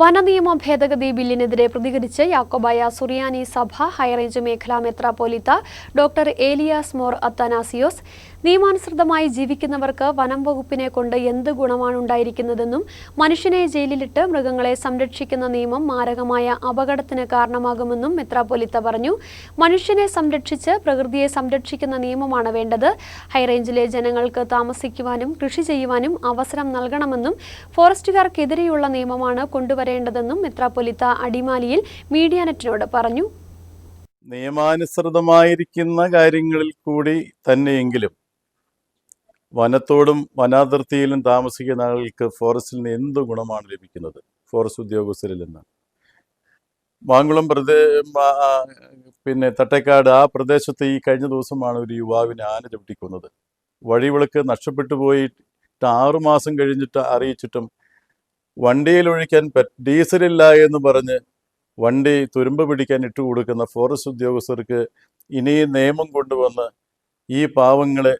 വനനിയമ ഭേദഗതി ബില്ലിനെതിരെ പ്രതികരിച്ച് യാക്കോബായ സുറിയാനി സഭ ഹൈറേഞ്ച് മേഖലാ മെത്രാപോലിത്ത ഡോക്ടർ ഏലിയാസ് മോർ അത്താനാസിയോസ്. നിയമാനുസൃതമായി ജീവിക്കുന്നവർക്ക് വനം വകുപ്പിനെ കൊണ്ട് എന്ത് ഗുണമാണ് ഉണ്ടായിരിക്കുന്നതെന്നും മനുഷ്യനെ ജയിലിലിട്ട് മൃഗങ്ങളെ സംരക്ഷിക്കുന്ന നിയമം മാരകമായ അപകടത്തിന് കാരണമാകുമെന്നും മെത്രാപോലിത്ത പറഞ്ഞു. മനുഷ്യനെ സംരക്ഷിച്ച് പ്രകൃതിയെ സംരക്ഷിക്കുന്ന നിയമമാണ് വേണ്ടത്. ഹൈറേഞ്ചിലെ ജനങ്ങൾക്ക് താമസിക്കുവാനും കൃഷി ചെയ്യുവാനും അവസരം നൽകണമെന്നും ഫോറസ്റ്റുകാർക്കെതിരെയുള്ള നിയമമാണ് കൊണ്ടുവരേണ്ടതെന്നും മെത്രാപ്പൊലിത്ത അടിമാലിയിൽ മീഡിയാനെറ്റിനോട് പറഞ്ഞു. നിയമാനുസൃതമായിരിക്കുന്ന കാര്യങ്ങളിൽ കൂടി തന്നെയെങ്കിലും വനത്തോടും വനാതിർത്തിയിലും താമസിക്കുന്ന ആളുകൾക്ക് ഫോറസ്റ്റിൽ നിന്ന് എന്ത് ഗുണമാണ് ലഭിക്കുന്നത്? ഫോറസ്റ്റ് ഉദ്യോഗസ്ഥരിൽ നിന്ന്. മാങ്കുളം പ്രദേ പിന്നെ തട്ടേക്കാട് ആ പ്രദേശത്ത് ഈ കഴിഞ്ഞ ദിവസമാണ് ഒരു യുവാവിനെ ആന ചവിട്ടിക്കുന്നത്. വഴിവിളക്ക് നഷ്ടപ്പെട്ടു പോയിട്ട് ആറുമാസം കഴിഞ്ഞിട്ട് അറിയിച്ചിട്ടും വണ്ടിയിൽ ഒഴിക്കാൻ ഡീസലില്ല എന്ന് പറഞ്ഞ് വണ്ടി തുരുമ്പ് പിടിക്കാൻ ഇട്ടു കൊടുക്കുന്ന ഫോറസ്റ്റ് ഉദ്യോഗസ്ഥർക്ക് ഇനി നിയമം കൊണ്ടുവന്ന് ഈ പാവങ്ങളെ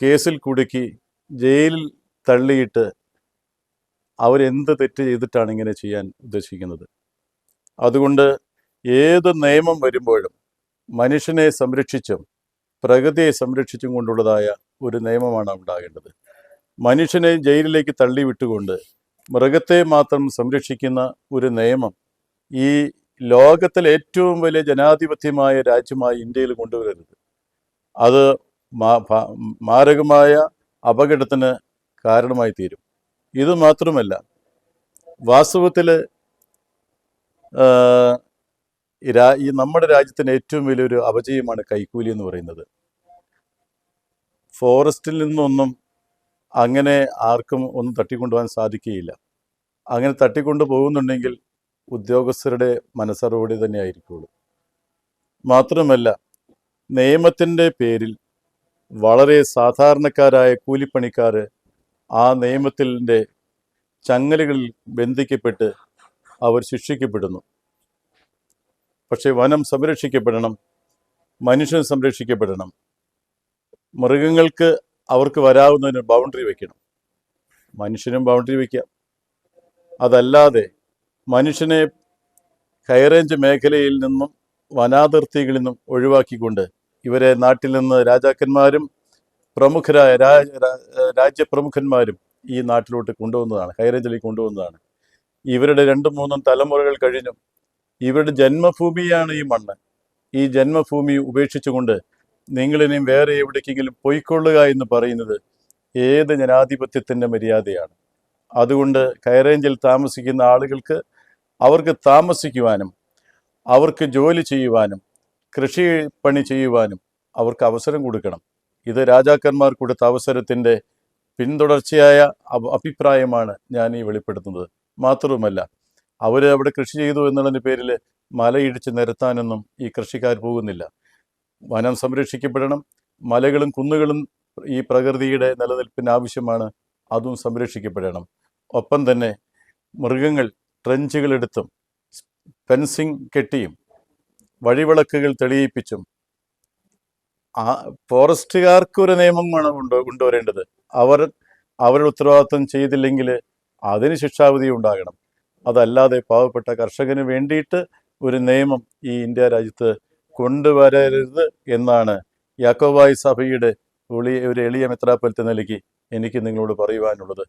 കേസിൽ കുടുക്കി ജയിലിൽ തള്ളിയിട്ട് അവരെന്ത് തെറ്റ് ചെയ്തിട്ടാണ് ഇങ്ങനെ ചെയ്യാൻ ഉദ്ദേശിക്കുന്നത്? അതുകൊണ്ട് ഏത് നിയമം വരുമ്പോഴും മനുഷ്യനെ സംരക്ഷിച്ചും പ്രകൃതിയെ സംരക്ഷിച്ചും കൊണ്ടുള്ളതായ ഒരു നിയമമാണ് ഉണ്ടാകേണ്ടത്. മനുഷ്യനെ ജയിലിലേക്ക് തള്ളിവിട്ടുകൊണ്ട് മൃഗത്തെ മാത്രം സംരക്ഷിക്കുന്ന ഒരു നിയമം ഈ ലോകത്തിലെ ഏറ്റവും വലിയ ജനാധിപത്യമായ രാജ്യമായി ഇന്ത്യയിൽ കൊണ്ടുവരരുത്. അത് മാരകമായ അപകടത്തിന് കാരണമായി തീരും. ഇത് മാത്രമല്ല വാസ്തവത്തിൽ ഈ നമ്മുടെ രാജ്യത്തിന് ഏറ്റവും വലിയൊരു അപജയമാണ് കൈക്കൂലി എന്ന് പറയുന്നത്. ഫോറസ്റ്റിൽ നിന്നൊന്നും അങ്ങനെ ആർക്കും ഒന്നും തട്ടിക്കൊണ്ടുപോകാൻ സാധിക്കുകയില്ല. അങ്ങനെ തട്ടിക്കൊണ്ടു പോകുന്നുണ്ടെങ്കിൽ ഉദ്യോഗസ്ഥരുടെ മനസ്സറുപടി തന്നെ ആയിരിക്കുള്ളൂ. മാത്രമല്ല നിയമത്തിന്റെ പേരിൽ വളരെ സാധാരണക്കാരായ കൂലിപ്പണിക്കാർ ആ നിയമത്തിന്റെ ചങ്ങലുകളിൽ ബന്ധിക്കപ്പെട്ട് അവർ ശിക്ഷിക്കപ്പെടുന്നു. പക്ഷേ വനം സംരക്ഷിക്കപ്പെടണം മനുഷ്യൻ സംരക്ഷിക്കപ്പെടണം. മൃഗങ്ങൾക്ക് അവർക്ക് വരാവുന്നതിന് ബൗണ്ടറി വെക്കണം. മനുഷ്യനും ബൗണ്ടറി വയ്ക്കാം അതല്ലാതെ മനുഷ്യനെ ഹൈറേഞ്ച് മേഖലയിൽ നിന്നും വനാതിർത്തികളിൽ നിന്നും ഒഴിവാക്കിക്കൊണ്ട് ഇവരെ നാട്ടിൽ നിന്ന് രാജാക്കന്മാരും പ്രമുഖരായ രാജ രാജ്യപ്രമുഖന്മാരും ഈ നാട്ടിലോട്ട് കൊണ്ടുവന്നതാണ് ഹൈറേഞ്ചിലേക്ക് കൊണ്ടുവന്നതാണ്. ഇവരുടെ രണ്ടും മൂന്നും തലമുറകൾ കഴിഞ്ഞും ഇവരുടെ ജന്മഭൂമിയാണ് ഈ മണ്ണ്. ഈ ജന്മഭൂമി ഉപേക്ഷിച്ചുകൊണ്ട് നിങ്ങളിനിയും വേറെ എവിടേക്കെങ്കിലും പൊയ്ക്കൊള്ളുക എന്ന് പറയുന്നത് ഏത് ജനാധിപത്യത്തിന്റെ മര്യാദയാണ്. അതുകൊണ്ട് കയറേഞ്ചിൽ താമസിക്കുന്ന ആളുകൾക്ക് അവർക്ക് താമസിക്കുവാനും അവർക്ക് ജോലി ചെയ്യുവാനും കൃഷി പണി ചെയ്യുവാനും അവർക്ക് അവസരം കൊടുക്കണം. ഇത് രാജാക്കന്മാർ കൊടുത്ത അവസരത്തിന്റെ പിന്തുടർച്ചയായ അഭിപ്രായമാണ് ഞാൻ ഈ വെളിപ്പെടുത്തുന്നത്. മാത്രവുമല്ല അവർ അവിടെ കൃഷി ചെയ്തു എന്നുള്ളതിന്റെ പേരിൽ മലയിടിച്ച് നിരത്താനൊന്നും ഈ കൃഷിക്കാർ പോകുന്നില്ല. വനം സംരക്ഷിക്കപ്പെടണം. മലകളും കുന്നുകളും ഈ പ്രകൃതിയുടെ നിലനിൽപ്പിന് ആവശ്യമാണ്. അതും സംരക്ഷിക്കപ്പെടണം. ഒപ്പം തന്നെ മൃഗങ്ങൾ ട്രെഞ്ചുകളെടുത്തും ഫെൻസിങ് കെട്ടിയും വഴിവിളക്കുകൾ തെളിയിപ്പിച്ചും ആ ഫോറസ്റ്റുകാർക്ക് ഒരു നിയമമാണ് കൊണ്ടു കൊണ്ടുവരേണ്ടത്. അവർ അവരുടെ ഉത്തരവാദിത്വം ചെയ്തില്ലെങ്കിൽ അതിന് ശിക്ഷാവിധി ഉണ്ടാകണം. അതല്ലാതെ പാവപ്പെട്ട കർഷകന് വേണ്ടിയിട്ട് ഒരു നിയമം ഈ ഇന്ത്യ രാജ്യത്ത് കൊണ്ടുവരരുത് എന്നാണ് യാക്കോബായി സഭയുടെ ഒളി ഒരു എളിയ മെത്രാപ്പലത്തെ നിലയ്ക്ക് എനിക്ക് നിങ്ങളോട് പറയുവാനുള്ളത്.